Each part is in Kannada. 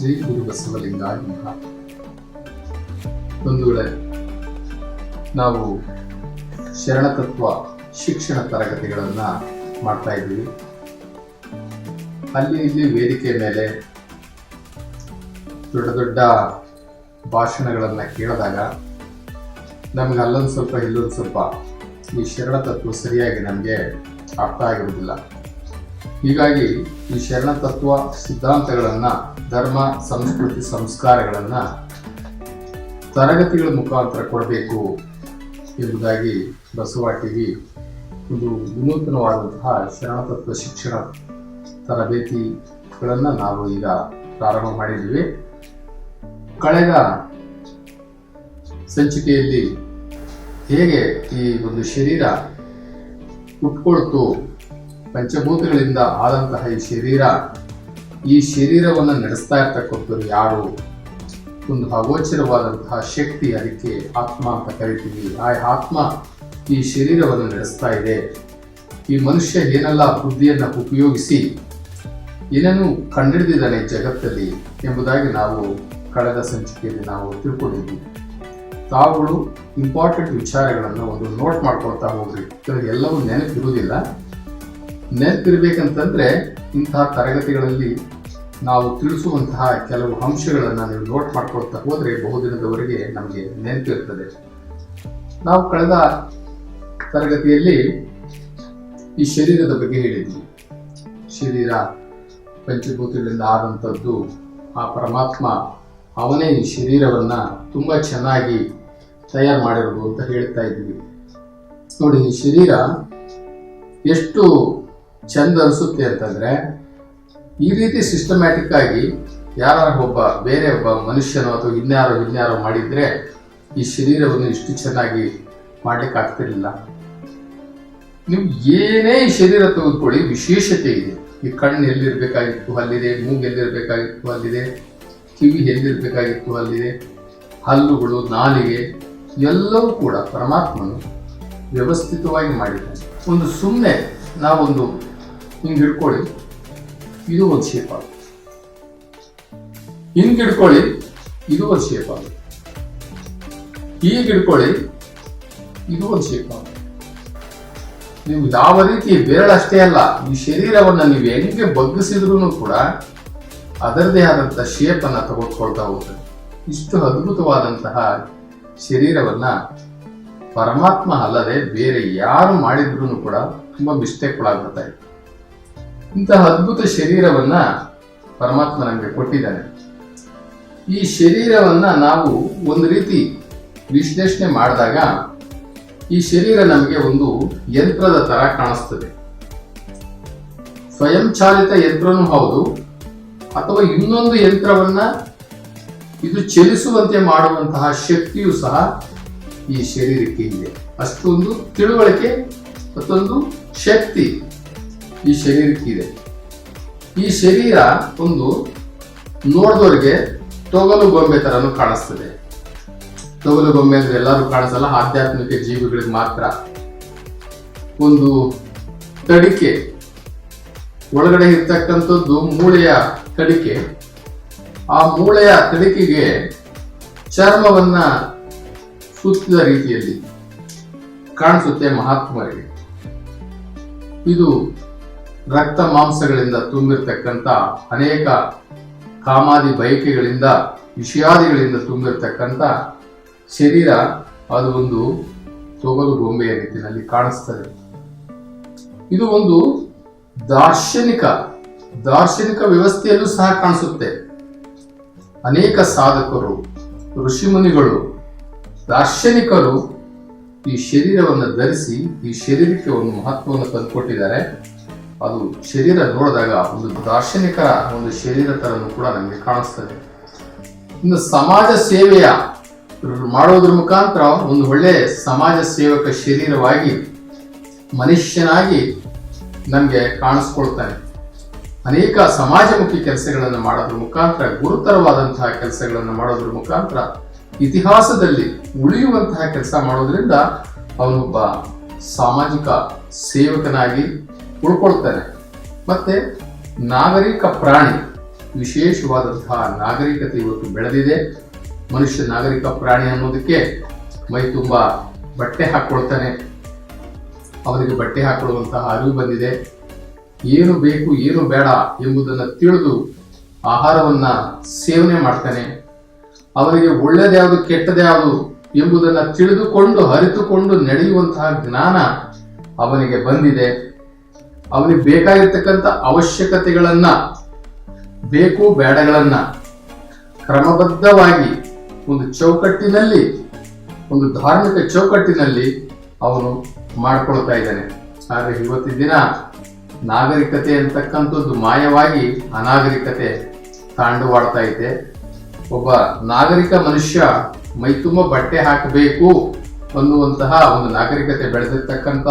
ಶ್ರೀ ಗುರು ಬಸವಲಿಂಗಾಯ ಒಂದು ವೇಳೆ ನಾವು ಶರಣತತ್ವ ಶಿಕ್ಷಣ ತರಗತಿಗಳನ್ನು ಮಾಡ್ತಾ ಇದ್ದೀವಿ. ಅಲ್ಲಿ ಇಲ್ಲಿ ವೇದಿಕೆ ಮೇಲೆ ದೊಡ್ಡ ದೊಡ್ಡ ಭಾಷಣಗಳನ್ನು ಕೇಳಿದಾಗ ನಮ್ಗೆ ಅಲ್ಲೊಂದು ಸ್ವಲ್ಪ ಇಲ್ಲೊಂದು ಸ್ವಲ್ಪ ಈ ಶರಣತತ್ವ ಸರಿಯಾಗಿ ನಮಗೆ ಅರ್ಥ ಆಗಿರುವುದಿಲ್ಲ. ಹೀಗಾಗಿ ಈ ಶರಣ ತತ್ವ ಸಿದ್ಧಾಂತಗಳನ್ನು ಧರ್ಮ, ಸಂಸ್ಕೃತಿ, ಸಂಸ್ಕಾರಗಳನ್ನು ತರಗತಿಗಳ ಮುಖಾಂತರ ಕೊಡಬೇಕು ಎಂಬುದಾಗಿ ಬಸವ ಟಿವಿ ಒಂದು ವಿನೂತನವಾದಂತಹ ಶರಣತತ್ವ ಶಿಕ್ಷಣ ತರಬೇತಿಗಳನ್ನು ನಾವು ಈಗ ಪ್ರಾರಂಭ ಮಾಡಿದ್ದೀವಿ. ಕಳೆದ ಸಂಚಿಕೆಯಲ್ಲಿ ಹೇಗೆ ಈ ಒಂದು ಶರೀರ ಉಟ್ಕೊಳ್ತು, ಪಂಚಭೂತಗಳಿಂದ ಆದಂತಹ ಈ ಶರೀರ ಈ ಶರೀರವನ್ನು ನಡೆಸ್ತಾ ಇರ್ತಕ್ಕಂಥವ್ರು ಯಾರು? ಒಂದು ಅಗೋಚರವಾದಂತಹ ಶಕ್ತಿ ಅದಕ್ಕೆ ಆತ್ಮ ಅಂತ ಕರಿತೀವಿ. ಆ ಆತ್ಮ ಈ ಶರೀರವನ್ನು ನಡೆಸ್ತಾ ಇದೆ. ಈ ಮನುಷ್ಯ ಏನೆಲ್ಲ ಬುದ್ಧಿಯನ್ನು ಉಪಯೋಗಿಸಿ ಏನನ್ನು ಕಂಡಿಡಿದಿದ್ದಾನೆ ಜಗತ್ತಲ್ಲಿ ಎಂಬುದಾಗಿ ನಾವು ಕಳೆದ ಸಂಚಿಕೆಯಲ್ಲಿ ನಾವು ತಿಳ್ಕೊಂಡಿದ್ವಿ. ತಾವುಗಳು ಇಂಪಾರ್ಟೆಂಟ್ ವಿಚಾರಗಳನ್ನು ಒಂದು ನೋಟ್ ಮಾಡ್ಕೊಳ್ತಾ ಹೋಗ್ರಿ. ಎಲ್ಲವೂ ನೆನಪಿರುವುದಿಲ್ಲ. ನೆನಪಿರ್ಬೇಕಂತಂದ್ರೆ ಇಂತಹ ತರಗತಿಗಳಲ್ಲಿ ನಾವು ತಿಳಿಸುವಂತಹ ಕೆಲವು ಅಂಶಗಳನ್ನು ನೀವು ನೋಟ್ ಮಾಡ್ಕೊಳ್ತಾ ಹೋದರೆ ಬಹುದಿನದವರೆಗೆ ನಮಗೆ ನೆನಪಿರ್ತದೆ ನಾವು ಕಳೆದ ತರಗತಿಯಲ್ಲಿ ಈ ಶರೀರದ ಬಗ್ಗೆ ಹೇಳಿದ್ವಿ. ಶರೀರ ಪಂಚಭೂತಗಳಿಂದ ಆದಂಥದ್ದು, ಆ ಪರಮಾತ್ಮ ಅವನೇ ಈ ಶರೀರವನ್ನು ತುಂಬ ಚೆನ್ನಾಗಿ ತಯಾರು ಮಾಡಿರೋದು ಅಂತ ಹೇಳ್ತಾ ಇದ್ವಿ. ನೋಡಿ, ಈ ಶರೀರ ಎಷ್ಟು ಚಂದ ಅನಿಸುತ್ತೆ ಅಂತಂದರೆ ಈ ರೀತಿ ಸಿಸ್ಟಮ್ಯಾಟಿಕ್ ಆಗಿ ಯಾರು ಒಬ್ಬ, ಬೇರೆ ಒಬ್ಬ ಮನುಷ್ಯನೋ ಅಥವಾ ಇನ್ಯಾರೋ ಇನ್ಯಾರೋ ಮಾಡಿದರೆ ಈ ಶರೀರವನ್ನು ಇಷ್ಟು ಚೆನ್ನಾಗಿ ಮಾಡಲಿಕ್ಕೆ ಆಗ್ತಿರಲಿಲ್ಲ. ನೀವು ಏನೇ ಈ ಶರೀರ ತೆಗೆದುಕೊಳ್ಳಿ, ವಿಶೇಷತೆ ಇದೆ. ಈ ಕಣ್ಣು ಎಲ್ಲಿರಬೇಕಾಗಿತ್ತು ಅಲ್ಲಿದೆ, ಮೂಗು ಎಲ್ಲಿರಬೇಕಾಗಿತ್ತು ಅಲ್ಲಿದೆ, ಕಿವಿ ಎಲ್ಲಿರಬೇಕಾಗಿತ್ತು ಅಲ್ಲಿದೆ, ಹಲ್ಲುಗಳು, ನಾಲಿಗೆ ಎಲ್ಲವೂ ಕೂಡ ಪರಮಾತ್ಮನು ವ್ಯವಸ್ಥಿತವಾಗಿ ಮಾಡಿದ್ದಾನೆ. ಒಂದು ಸುಮ್ಮನೆ ನಾವೊಂದು ಹಿಂಗೆ ಹಿಡ್ಕೊಳ್ಳಿ ಇದು ಒಂದು ಶೇಪ್ ಆಗುತ್ತೆ ಹಿಂಗೆ ಇದು ಒಂದು ಶೇಪ್ ಆಗುತ್ತೆ ಹೀಗೆ ಹಿಡ್ಕೊಳ್ಳಿ ಇದು ಒಂದು ಶೇಪ್ ಆಗುತ್ತೆ ನೀವು ಯಾವ ರೀತಿ ಬೆರಳಷ್ಟೇ ಅಲ್ಲ ಈ ಶರೀರವನ್ನು ನೀವು ಹೆಂಗೆ ಬಗ್ಗಿಸಿದ್ರು ಕೂಡ ಅದರದೇ ಆದಂತಹ ಶೇಪ್ ಅನ್ನ ತಗೊಳ್ಕೊಳ್ತಾ ಹೋಗ್ತದೆ ಇಷ್ಟು ಅದ್ಭುತವಾದಂತಹ ಶರೀರವನ್ನ ಪರಮಾತ್ಮ ಅಲ್ಲದೆ ಬೇರೆ ಯಾರು ಮಾಡಿದ್ರು ಕೂಡ ತುಂಬಾ ಮಿಸ್ಟೇಕ್ಗಳಾಗ್ಬಿಡ್ತಾ ಇದೆ ಇಂತಹ ಅದ್ಭುತ ಶರೀರವನ್ನ ಪರಮಾತ್ಮ ನಮಗೆ ಕೊಟ್ಟಿದ್ದಾನೆ. ಈ ಶರೀರವನ್ನ ನಾವು ಒಂದು ರೀತಿ ವಿಶ್ಲೇಷಣೆ ಮಾಡಿದಾಗ ಈ ಶರೀರ ನಮಗೆ ಒಂದು ಯಂತ್ರದ ತರ ಕಾಣಿಸ್ತದೆ. ಸ್ವಯಂಚಾಲಿತ ಯಂತ್ರನೂ ಹೌದು, ಅಥವಾ ಇನ್ನೊಂದು ಯಂತ್ರವನ್ನ ಇದು ಚಲಿಸುವಂತೆ ಮಾಡುವಂತಹ ಶಕ್ತಿಯು ಸಹ ಈ ಶರೀರಕ್ಕೆ ಇದೆ. ಅಷ್ಟೊಂದು ತಿಳುವಳಿಕೆ, ಮತ್ತೊಂದು ಶಕ್ತಿ. ಈ ಶರೀರಕ್ಕಿದೆ ಈ ಶರೀರ ಒಂದು ನೋಡಿದವರಿಗೆ ತೊಗಲು ಗೊಂಬೆ ತರನು ಕಾಣಿಸ್ತದೆ. ತೊಗಲು ಗೊಂಬೆ ಅಂದ್ರೆ ಎಲ್ಲರೂ ಕಾಣಿಸಲ್ಲ, ಆಧ್ಯಾತ್ಮಿಕ ಜೀವಿಗಳಿಗೆ ಮಾತ್ರ. ಒಂದು ತಡಿಕೆ. ಒಳಗಡೆ ಇರ್ತಕ್ಕಂಥದ್ದು ಮೂಳೆಯ ತಡಿಕೆ. ಆ ಮೂಳೆಯ ತಡಿಕೆಗೆ ಚರ್ಮವನ್ನ ಸುತ್ತಿದ ರೀತಿಯಲ್ಲಿ ಕಾಣಿಸುತ್ತೆ ಮಹಾತ್ಮರಿಗೆ. ಇದು ರಕ್ತ ಮಾಂಸಗಳಿಂದ ತುಂಬಿರ್ತಕ್ಕಂಥ ಅನೇಕ ಕಾಮಾದಿ ಬಯಕೆಗಳಿಂದ, ವಿಷಯಾದಿಗಳಿಂದ ತುಂಬಿರ್ತಕ್ಕಂಥ ಶರೀರ ಅದು ಒಂದು ತೊಗಲು ಗೊಂಬೆಯ ರೀತಿಯಲ್ಲಿ ಕಾಣಿಸ್ತದೆ. ಇದು ಒಂದು ದಾರ್ಶನಿಕ ದಾರ್ಶನಿಕ ವ್ಯವಸ್ಥೆಯಲ್ಲೂ ಸಹ ಕಾಣಿಸುತ್ತೆ. ಅನೇಕ ಸಾಧಕರು, ಋಷಿಮುನಿಗಳು, ದಾರ್ಶನಿಕರು ಈ ಶರೀರವನ್ನು ಧರಿಸಿ, ಈ ಶರೀರಕ್ಕೆ ಒಂದು ಮಹತ್ವವನ್ನು ತಂದುಕೊಟ್ಟಿದ್ದಾರೆ. ಅದು ಶರೀರ ನೋಡಿದಾಗ ಒಂದು ದಾರ್ಶನಿಕ ಒಂದು ಶರೀರ ತರನು ಕೂಡ ನಮಗೆ ಕಾಣಿಸ್ತದೆ. ಇನ್ನು ಸಮಾಜ ಸೇವೆಯ ಮಾಡೋದ್ರ ಮುಖಾಂತರ ಒಂದು ಒಳ್ಳೆ ಸಮಾಜ ಸೇವಕ ಶರೀರವಾಗಿ ಮನುಷ್ಯನಾಗಿ ನಮಗೆ ಕಾಣಿಸ್ಕೊಳ್ತಾನೆ. ಅನೇಕ ಸಮಾಜಮುಖಿ ಕೆಲಸಗಳನ್ನು ಮಾಡೋದ್ರ ಮುಖಾಂತರ, ಗುರುತರವಾದಂತಹ ಕೆಲಸಗಳನ್ನು ಮಾಡೋದ್ರ ಮುಖಾಂತರ ಇತಿಹಾಸದಲ್ಲಿ ಉಳಿಯುವಂತಹ ಕೆಲಸ ಮಾಡೋದ್ರಿಂದ ಅವನೊಬ್ಬ ಸಾಮಾಜಿಕ ಸೇವಕನಾಗಿ ಉಳ್ಕೊಳ್ತಾನೆ ಮತ್ತು ನಾಗರಿಕ ಪ್ರಾಣಿ, ವಿಶೇಷವಾದಂತಹ ನಾಗರಿಕತೆ ಇವತ್ತು ಬೆಳೆದಿದೆ. ಮನುಷ್ಯ ನಾಗರಿಕ ಪ್ರಾಣಿ ಅನ್ನೋದಕ್ಕೆ ಮೈ ತುಂಬ ಬಟ್ಟೆ ಹಾಕ್ಕೊಳ್ತಾನೆ ಅವನಿಗೆ ಬಟ್ಟೆ ಹಾಕೊಳ್ಳುವಂತಹ ಅರಿವು ಬಂದಿದೆ. ಏನು ಬೇಕು, ಏನು ಬೇಡ ಎಂಬುದನ್ನು ತಿಳಿದು ಆಹಾರವನ್ನು ಸೇವನೆ ಮಾಡ್ತಾನೆ. ಅವನಿಗೆ ಒಳ್ಳೆಯದ್ಯಾವುದು ಕೆಟ್ಟದ್ಯಾವುದು ಎಂಬುದನ್ನು ತಿಳಿದುಕೊಂಡು, ಅರಿತುಕೊಂಡು ನಡೆಯುವಂತಹ ಜ್ಞಾನ ಅವನಿಗೆ ಬಂದಿದೆ. ಅವನಿಗೆ ಬೇಕಾಗಿರ್ತಕ್ಕಂಥ ಅವಶ್ಯಕತೆಗಳನ್ನ, ಬೇಕು ಬೇಡಗಳನ್ನ ಕ್ರಮಬದ್ಧವಾಗಿ ಒಂದು ಚೌಕಟ್ಟಿನಲ್ಲಿ, ಒಂದು ಧಾರ್ಮಿಕ ಚೌಕಟ್ಟಿನಲ್ಲಿ ಅವನು ಮಾಡ್ಕೊಳ್ತಾ ಇದ್ದಾನೆ. ಆದರೆ ಇವತ್ತಿನ ದಿನ ನಾಗರಿಕತೆ ಅಂತಕ್ಕಂಥದ್ದು ಮಾಯವಾಗಿ ಅನಾಗರಿಕತೆ ತಾಂಡುವಾಡ್ತಾ ಇದೆ ಒಬ್ಬ ನಾಗರಿಕ ಮನುಷ್ಯ ಮೈತುಂಬ ಬಟ್ಟೆ ಹಾಕಬೇಕು ಅನ್ನುವಂತಹ ಒಂದು ನಾಗರಿಕತೆ ಬೆಳೆದಿರ್ತಕ್ಕಂಥ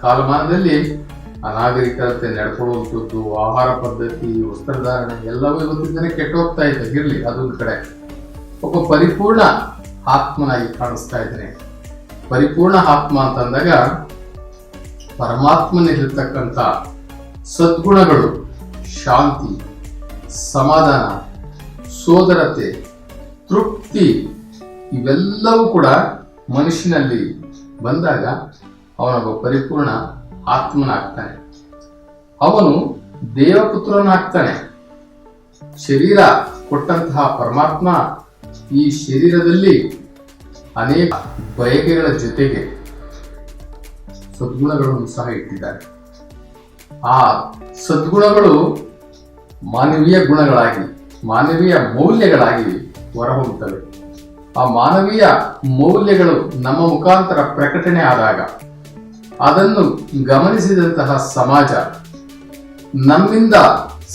ಕಾಲಮಾನದಲ್ಲಿ ಅನಾಗರಿಕತೆ ನಡ್ಕೊಳ್ಳುವಂಥದ್ದು ಆಹಾರ ಪದ್ಧತಿ, ವಸ್ತ್ರಧಾರಣೆ ಎಲ್ಲವೂ ಇವತ್ತಿನ ದಿನ ಕೆಟ್ಟು ಹೋಗ್ತಾ ಇದೆ. ಇರಲಿ, ಅದೊಂದು ಕಡೆ. ಒಬ್ಬ ಪರಿಪೂರ್ಣ ಆತ್ಮನಾಗಿ ಕಾಣಿಸ್ತಾ ಇದ್ದಾನೆ. ಪರಿಪೂರ್ಣ ಆತ್ಮ ಅಂತಂದಾಗ ಪರಮಾತ್ಮನಲ್ಲಿರ್ತಕ್ಕಂಥ ಸದ್ಗುಣಗಳು, ಶಾಂತಿ, ಸಮಾಧಾನ, ಸೋದರತೆ, ತೃಪ್ತಿ, ಇವೆಲ್ಲವೂ ಕೂಡ ಮನುಷ್ಯನಲ್ಲಿ ಬಂದಾಗ ಅವನೊಬ್ಬ ಪರಿಪೂರ್ಣ ಆತ್ಮನಾಗ್ತಾನೆ. ಅವನು ದೇವಪುತ್ರನಾಗ್ತಾನೆ. ಶರೀರ ಕೊಟ್ಟಂತಹ ಪರಮಾತ್ಮ ಈ ಶರೀರದಲ್ಲಿ ಅನೇಕ ಬಯಕೆಗಳ ಜೊತೆಗೆ ಸದ್ಗುಣಗಳನ್ನು ಸಹ ಇಟ್ಟಿದ್ದಾರೆ. ಆ ಸದ್ಗುಣಗಳು ಮಾನವೀಯ ಗುಣಗಳಾಗಿ ಮಾನವೀಯ ಮೌಲ್ಯಗಳಾಗಿ ಹೊರಹೊಮ್ಮುತ್ತವೆ. ಆ ಮಾನವೀಯ ಮೌಲ್ಯಗಳು ನಮ್ಮ ಮುಖಾಂತರ ಪ್ರಕಟಣೆ ಆದಾಗ ಅದನ್ನು ಗಮನಿಸಿದಂತಹ ಸಮಾಜ ನಮ್ಮಿಂದ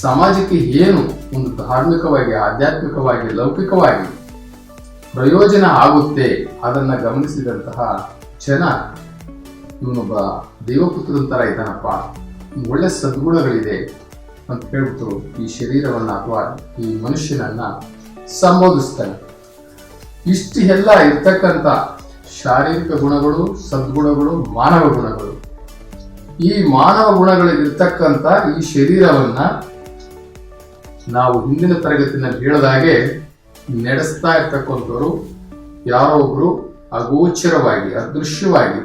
ಸಮಾಜಕ್ಕೆ ಏನು ಒಂದು ಧಾರ್ಮಿಕವಾಗಿ, ಆಧ್ಯಾತ್ಮಿಕವಾಗಿ, ಲೌಕಿಕವಾಗಿ ಪ್ರಯೋಜನ ಆಗುತ್ತೆ, ಅದನ್ನ ಗಮನಿಸಿದಂತಹ ಜನ ಇವನೊಬ್ಬ ದೇವಪುತ್ರದಂತರ ಇದ್ದಾನಪ್ಪ. ಒಳ್ಳೆ ಸದ್ಗುಣಗಳಿದೆ ಅಂತ ಹೇಳ್ಬಿಟ್ಟು ಈ ಶರೀರವನ್ನ ಅಥವಾ ಈ ಮನುಷ್ಯನನ್ನ ಸಂಬೋಧಿಸ್ತಾನೆ. ಇಷ್ಟು ಎಲ್ಲ ಇರ್ತಕ್ಕಂಥ ಶಾರೀರಿಕ ಗುಣಗಳು, ಸದ್ಗುಣಗಳು, ಮಾನವ ಗುಣಗಳು. ಈ ಮಾನವ ಗುಣಗಳಿರ್ತಕ್ಕಂಥ ಈ ಶರೀರವನ್ನ ನಾವು ಹಿಂದಿನ ತರಗತಿನಲ್ಲಿ ಹೇಳಿದಾಗೆ ನಡೆಸ್ತಾ ಇರ್ತಕ್ಕಂಥವ್ರು ಯಾರೋ ಒಬ್ರು ಅಗೋಚರವಾಗಿ, ಅದೃಶ್ಯವಾಗಿ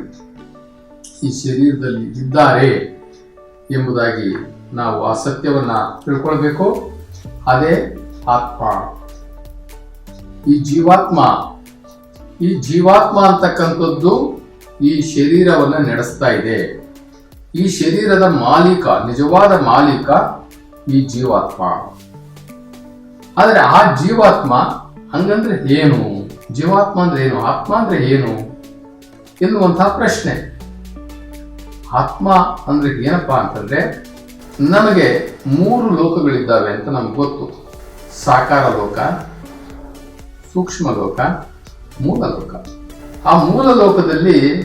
ಈ ಶರೀರದಲ್ಲಿ ಇದ್ದಾರೆ ಎಂಬುದಾಗಿ ನಾವು ಆ ಸತ್ಯವನ್ನ ತಿಳ್ಕೊಳ್ಬೇಕು. ಅದೇ ಆತ್ಮ. ಈ ಜೀವಾತ್ಮ ಈ ಜೀವಾತ್ಮ ಅಂತಕ್ಕಂಥದ್ದು ಈ ಶರೀರವನ್ನು ನಡೆಸ್ತಾ ಇದೆ. ಈ ಶರೀರದ ಮಾಲೀಕ, ನಿಜವಾದ ಮಾಲೀಕ ಈ ಜೀವಾತ್ಮ. ಆದರೆ ಆ ಜೀವಾತ್ಮ ಹಂಗಂದ್ರೆ ಏನು? ಜೀವಾತ್ಮ ಅಂದ್ರೆ ಏನು? ಆತ್ಮ ಅಂದ್ರೆ ಏನು? ಎನ್ನುವಂತಹ ಪ್ರಶ್ನೆ. ಆತ್ಮ ಅಂದ್ರೆ ಏನಪ್ಪಾ ಅಂತಂದ್ರೆ ನಮಗೆ ಮೂರು ಲೋಕಗಳಿದ್ದಾವೆ ಅಂತ ನಮ್ಗೆ ಗೊತ್ತು. ಸಾಕಾರ ಲೋಕ, ಸೂಕ್ಷ್ಮ ಲೋಕ ಮೂಲ ಲೋಕ ಆ ಮೂಲ ಲೋಕದಲ್ಲಿ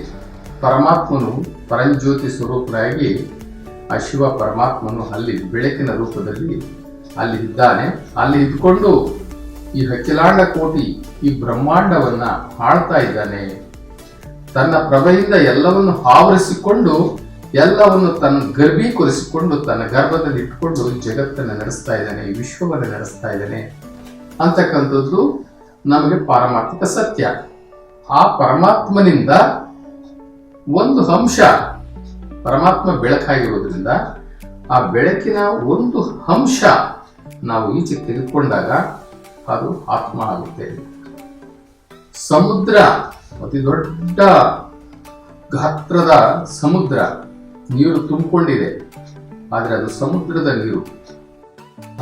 ಪರಮಾತ್ಮನು ಪರಂಜ್ಯೋತಿ ಸ್ವರೂಪನಾಗಿ ಆ ಶಿವ ಪರಮಾತ್ಮನು ಅಲ್ಲಿ ಬೆಳಕಿನ ರೂಪದಲ್ಲಿ ಅಲ್ಲಿ ಇದ್ದಾನೆ. ಅಲ್ಲಿ ಇದ್ಕೊಂಡು ಈ ಹಕ್ಕಿಲಾಂಡ ಕೋಟಿ ಈ ಬ್ರಹ್ಮಾಂಡವನ್ನ ಆಳ್ತಾ ಇದ್ದಾನೆ. ತನ್ನ ಪ್ರಭೆಯಿಂದ ಎಲ್ಲವನ್ನು ಆವರಿಸಿಕೊಂಡು, ಎಲ್ಲವನ್ನು ತನ್ನ ಗರ್ಭೀಕರಿಸಿಕೊಂಡು, ತನ್ನ ಗರ್ಭದಲ್ಲಿ ಇಟ್ಕೊಂಡು ಜಗತ್ತನ್ನು ನಡೆಸ್ತಾ ಇದ್ದಾನೆ ವಿಶ್ವವನ್ನು ನಡೆಸ್ತಾ ಇದ್ದಾನೆ. ಅಂತಕ್ಕಂಥದ್ದು ನಮಗೆ ಪಾರಮಾರ್ಥಿಕ ಸತ್ಯ. ಆ ಪರಮಾತ್ಮನಿಂದ ಒಂದು ಅಂಶ ಪರಮಾತ್ಮ ಬೆಳಕಾಗಿರೋದ್ರಿಂದ ಆ ಬೆಳಕಿನ ಒಂದು ಅಂಶ ನಾವು ಈಚೆ ತೆಗೆದುಕೊಂಡಾಗ ಅದು ಆತ್ಮ ಆಗುತ್ತೆ. ಸಮುದ್ರ, ಅತಿ ದೊಡ್ಡ ಗಾತ್ರದ ಸಮುದ್ರ ನೀರು ತುಂಬಿಕೊಂಡಿದೆ. ಆದರೆ ಅದು ಸಮುದ್ರದ ನೀರು.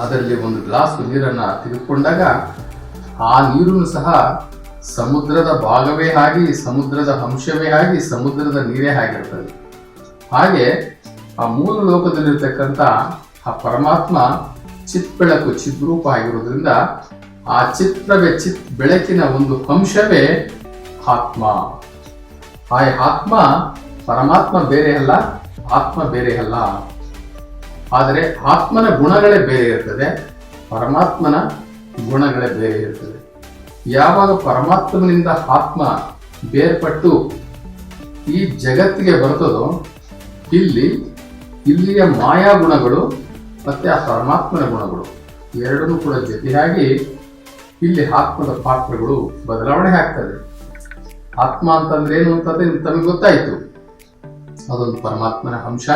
ಅದರಲ್ಲಿ ಒಂದು ಗ್ಲಾಸ್ ನೀರನ್ನು ತೆಗೆದುಕೊಂಡಾಗ ಆ ನೀರನ್ನು ಸಹ ಸಮುದ್ರದ ಭಾಗವೇ ಆಗಿ, ಸಮುದ್ರದ ಅಂಶವೇ ಆಗಿ, ಸಮುದ್ರದ ನೀರೇ ಆಗಿರ್ತದೆ ಹಾಗೆ ಆ ಮೂಲ ಲೋಕದಲ್ಲಿರ್ತಕ್ಕಂಥ ಆ ಪರಮಾತ್ಮ ಚಿತ್ ಬೆಳಕು ಚಿದ್ರೂಪ ಆಗಿರೋದ್ರಿಂದ ಆ ಚಿತ್ರವೇ, ಚಿತ್ ಬೆಳಕಿನ ಒಂದು ಅಂಶವೇ ಆತ್ಮ. ಆ ಆತ್ಮ ಪರಮಾತ್ಮ ಬೇರೆ ಅಲ್ಲ, ಆತ್ಮ ಬೇರೆ ಅಲ್ಲ. ಆದರೆ ಆತ್ಮನ ಗುಣಗಳೇ ಬೇರೆ ಇರ್ತದೆ. ಪರಮಾತ್ಮನ ಗುಣಗಳೇ ಬೇರೆ ಇರ್ತದೆ. ಯಾವಾಗ ಪರಮಾತ್ಮನಿಂದ ಆತ್ಮ ಬೇರ್ಪಟ್ಟು ಈ ಜಗತ್ತಿಗೆ ಬರ್ತದೋ, ಇಲ್ಲಿ, ಇಲ್ಲಿಯ ಮಾಯಾ ಗುಣಗಳು ಮತ್ತು ಆ ಪರಮಾತ್ಮನ ಗುಣಗಳು ಎರಡನ್ನೂ ಕೂಡ ಜೊತೆಯಾಗಿ ಇಲ್ಲಿ ಆತ್ಮದ ಪಾತ್ರಗಳು ಬದಲಾವಣೆ ಆಗ್ತದೆ. ಆತ್ಮ ಅಂತಂದ್ರೆ ಏನು ಅಂತಂದ್ರೆ ತಮಗೆ ಗೊತ್ತಾಯಿತು. ಅದೊಂದು ಪರಮಾತ್ಮನ ಅಂಶ.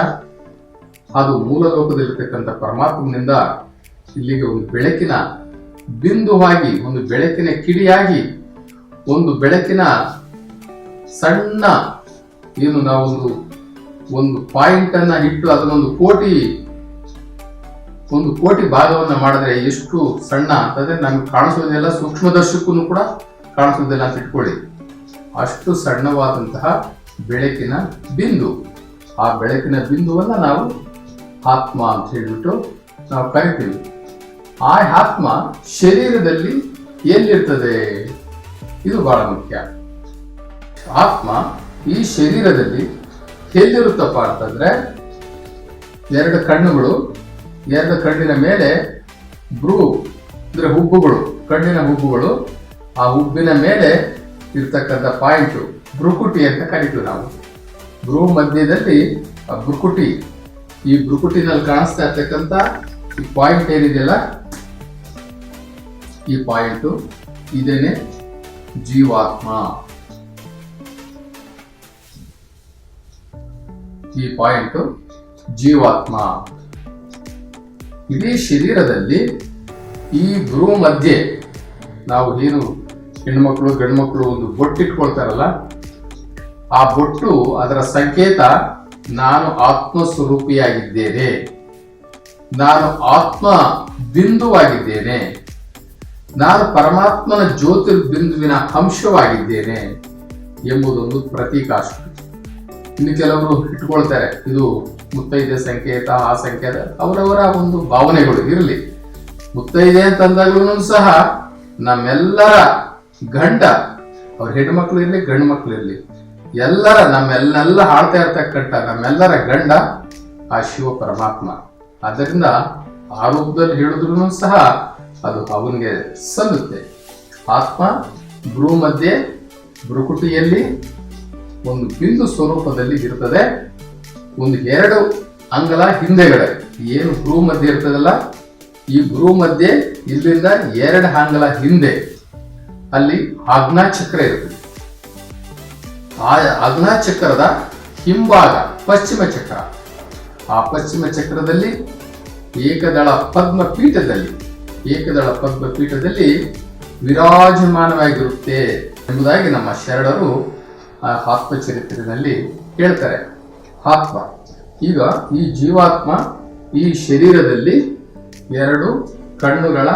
ಅದು ಮೂಲ ಲೋಕದಲ್ಲಿರ್ತಕ್ಕಂಥ ಪರಮಾತ್ಮನಿಂದ ಇಲ್ಲಿಗೆ ಒಂದು ಬೆಳಕಿನ ಬಿಂದುವಾಗಿ ಒಂದು ಬೆಳಕಿನ ಕಿಡಿಯಾಗಿ ಒಂದು ಬೆಳಕಿನ ಸಣ್ಣ ಏನು ನಾವೊಂದು ಒಂದು ಪಾಯಿಂಟ್ ಅನ್ನ ಇಟ್ಟು ಅದನ್ನೊಂದು ಕೋಟಿ, ಒಂದು ಕೋಟಿ ಭಾಗವನ್ನ ಮಾಡಿದ್ರೆ ಎಷ್ಟು ಸಣ್ಣ ಅಂತಂದ್ರೆ ನಮ್ಗೆ ಕಾಣಿಸೋದಿಲ್ಲ ಸೂಕ್ಷ್ಮದರ್ಶಕ್ಕೂ ಕೂಡ ಕಾಣಿಸೋದಿಲ್ಲ ಅಂತ ಇಟ್ಕೊಳ್ಳಿ. ಅಷ್ಟು ಸಣ್ಣವಾದಂತಹ ಬೆಳಕಿನ ಬಿಂದು. ಆ ಬೆಳಕಿನ ಬಿಂದುವನ್ನ ನಾವು ಆತ್ಮ ಅಂತ ಹೇಳಿಬಿಟ್ಟು ನಾವು ಕರಿತೀವಿ. ಆ ಆತ್ಮ ಶರೀರದಲ್ಲಿ ಎಲ್ಲಿರ್ತದೆ? ಇದು ಬಹಳ ಮುಖ್ಯ. ಆತ್ಮ ಈ ಶರೀರದಲ್ಲಿ ಎಲ್ಲಿರುತ್ತಪ್ಪ ಅಂತಂದ್ರೆ ಎರಡು ಕಣ್ಣುಗಳು, ಎರಡು ಕಣ್ಣಿನ ಮೇಲೆ ಬ್ರೂ ಅಂದ್ರೆ ಹುಬ್ಬುಗಳು, ಕಣ್ಣಿನ ಹುಬ್ಬುಗಳು, ಆ ಹುಬ್ಬಿನ ಮೇಲೆ ಇರ್ತಕ್ಕಂಥ ಪಾಯಿಂಟು ಬ್ರುಕುಟಿ ಅಂತ ಕರಿತೀವಿ ನಾವು. ಬ್ರೂ ಮಧ್ಯದಲ್ಲಿ ಆ ಬ್ರುಕುಟಿ ಈ ಬ್ರುಕುಟಿನಲ್ಲಿ ಕಾಣಿಸ್ತಾ ಇರ್ತಕ್ಕಂಥ ಈ ಪಾಯಿಂಟ್ ಏನಿದೆಯಲ್ಲ ಈ ಪಾಯಿಂಟು ಇದೇನೆ ಜೀವಾತ್ಮ ಈ ಪಾಯಿಂಟು ಜೀವಾತ್ಮ ಇಡೀ ಶರೀರದಲ್ಲಿ ಈ ಭ್ರೂ ಮಧ್ಯೆ ನಾವು ಏನು ಹೆಣ್ಮಕ್ಳು ಗಂಡ್ಮಕ್ಳು ಒಂದು ಬೊಟ್ಟಿಟ್ಕೊಳ್ತಾರಲ್ಲ ಆ ಬೊಟ್ಟು ಅದರ ಸಂಕೇತ ನಾನು ಆತ್ಮ ಸ್ವರೂಪಿಯಾಗಿದ್ದೇನೆ ನಾನು ಆತ್ಮ ಬಿಂದುವಾಗಿದ್ದೇನೆ ನಾನು ಪರಮಾತ್ಮನ ಜ್ಯೋತಿರ್ಬಿಂದುವಿನ ಅಂಶವಾಗಿದ್ದೇನೆ ಎಂಬುದೊಂದು ಪ್ರತೀಕ ಅಷ್ಟು. ಇನ್ನು ಕೆಲವರು ಇಟ್ಕೊಳ್ತಾರೆ, ಇದು ಮುತ್ತೈದೆ ಸಂಕೇತ, ಆ ಸಂಕೇತ, ಅವರವರ ಒಂದು ಭಾವನೆಗಳು ಇರಲಿ. ಮುತ್ತೈದೆ ಅಂತಂದಾಗ್ಲೂ ಸಹ ನಮ್ಮೆಲ್ಲರ ಗಂಡ, ಅವ್ರ ಹೆಣ್ಮಕ್ಳು ಇರಲಿ ಗಂಡು ಮಕ್ಳು ಇರಲಿ, ಎಲ್ಲರ ನಮ್ಮೆಲ್ಲ ಹಾಡ್ತಾ ಇರ್ತಕ್ಕಂಥ ನಮ್ಮೆಲ್ಲರ ಗಂಡ ಆ ಶಿವ ಪರಮಾತ್ಮ. ಅದರಿಂದ ಆ ರೂಪದಲ್ಲಿ ಹೇಳಿದ್ರು ಸಹ ಅದು ಅವನಿಗೆ ಸಲ್ಲುತ್ತೆ. ಆತ್ಮ ಭ್ರೂ ಮಧ್ಯೆ ಭ್ರುಕುಟಿಯಲ್ಲಿ ಒಂದು ಬಿಂದು ಸ್ವರೂಪದಲ್ಲಿ ಇರ್ತದೆ. ಒಂದು ಎರಡು ಅಂಗಲ ಹಿಂದೆಗಡೆ. ಏನು ಭ್ರೂ ಮಧ್ಯೆ ಇರ್ತದಲ್ಲ? ಈ ಭ್ರೂ ಮಧ್ಯೆ ಇಲ್ಲಿಂದ ಎರಡು ಅಂಗಲ ಹಿಂದೆ. ಅಲ್ಲಿ ಚಕ್ರ ಇರ್ತದೆ ಆ ಚಕ್ರದ ಹಿಂಭಾಗ, ಪಶ್ಚಿಮ ಚಕ್ರ. ಆ ಪಶ್ಚಿಮ ಚಕ್ರದಲ್ಲಿ ಏಕದಳ ಪದ್ಮ ಪೀಠದಲ್ಲಿ ಏಕದಳ ಪದ್ಮ ಪೀಠದಲ್ಲಿ ವಿರಾಜಮಾನವಾಗಿರುತ್ತೆ ಎಂಬುದಾಗಿ ನಮ್ಮ ಶರಣರು ಆ ಆತ್ಮಚರಿತ್ರೆಯಲ್ಲಿ ಹೇಳ್ತಾರೆ. ಆತ್ಮ. ಈಗ ಈ ಜೀವಾತ್ಮ ಈ ಶರೀರದಲ್ಲಿ ಎರಡು ಕಣ್ಣುಗಳ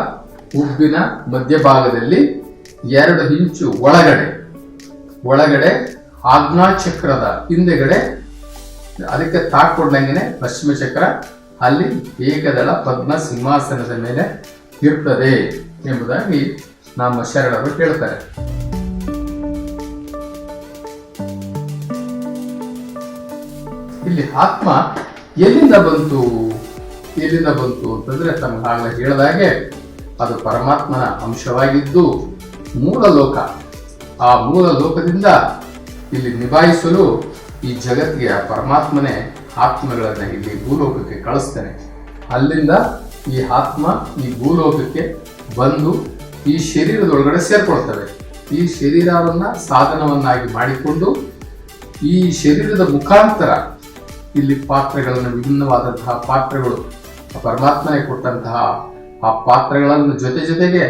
ಉಬ್ಬಿನ ಮಧ್ಯಭಾಗದಲ್ಲಿ ಎರಡು ಇಂಚು ಒಳಗಡೆ ಒಳಗಡೆ ಆಜ್ಞಾ ಚಕ್ರದ ಹಿಂದೆಗಡೆ ಅದಕ್ಕೆ ತಾಕೊಂಡಂಗೆನೆ ಪಶ್ಚಿಮ ಚಕ್ರ ಅಲ್ಲಿ ಏಕದಳ ಪದ್ಮ ಸಿಂಹಾಸನದ ಮೇಲೆ ಇರ್ತದೆ ಎಂಬುದಾಗಿ ನಮ್ಮ ಶರಣರು ಹೇಳ್ತಾರೆ ಇಲ್ಲಿ ಆತ್ಮ ಎಲ್ಲಿಂದ ಬಂತು? ಎಲ್ಲಿಂದ ಬಂತು ಅಂತಂದ್ರೆ ಹಾಳು ಹೇಳಿದ ಹೇಳಿದಾಗೆ ಅದು ಪರಮಾತ್ಮನ ಅಂಶವಾಗಿದ್ದು ಮೂಲ ಲೋಕ. ಆ ಮೂಲ ಲೋಕದಿಂದ ಇಲ್ಲಿ ನಿಭಾಯಿಸಲು ಈ ಜಗತ್ತಿಗೆ ಆ ಪರಮಾತ್ಮನೇ ಆತ್ಮಗಳನ್ನು ಇಲ್ಲಿ ಭೂಲೋಕಕ್ಕೆ ಕಳಿಸ್ತಾನೆ. ಅಲ್ಲಿಂದ ಈ ಆತ್ಮ ಈ ಭೂಲೋಕಕ್ಕೆ ಬಂದು ಈ ಶರೀರದೊಳಗಡೆ ಸೇರ್ಕೊಳ್ತವೆ. ಈ ಶರೀರವನ್ನು ಸಾಧನವನ್ನಾಗಿ ಮಾಡಿಕೊಂಡು ಈ ಶರೀರದ ಮುಖಾಂತರ ಇಲ್ಲಿ ಪಾತ್ರಗಳನ್ನು ವಿಭಿನ್ನವಾದಂತಹ ಪಾತ್ರಗಳು ಪರಮಾತ್ಮನೇ ಕೊಟ್ಟಂತಹ ಆ ಪಾತ್ರಗಳನ್ನು ಜೊತೆ ಜೊತೆಗೆ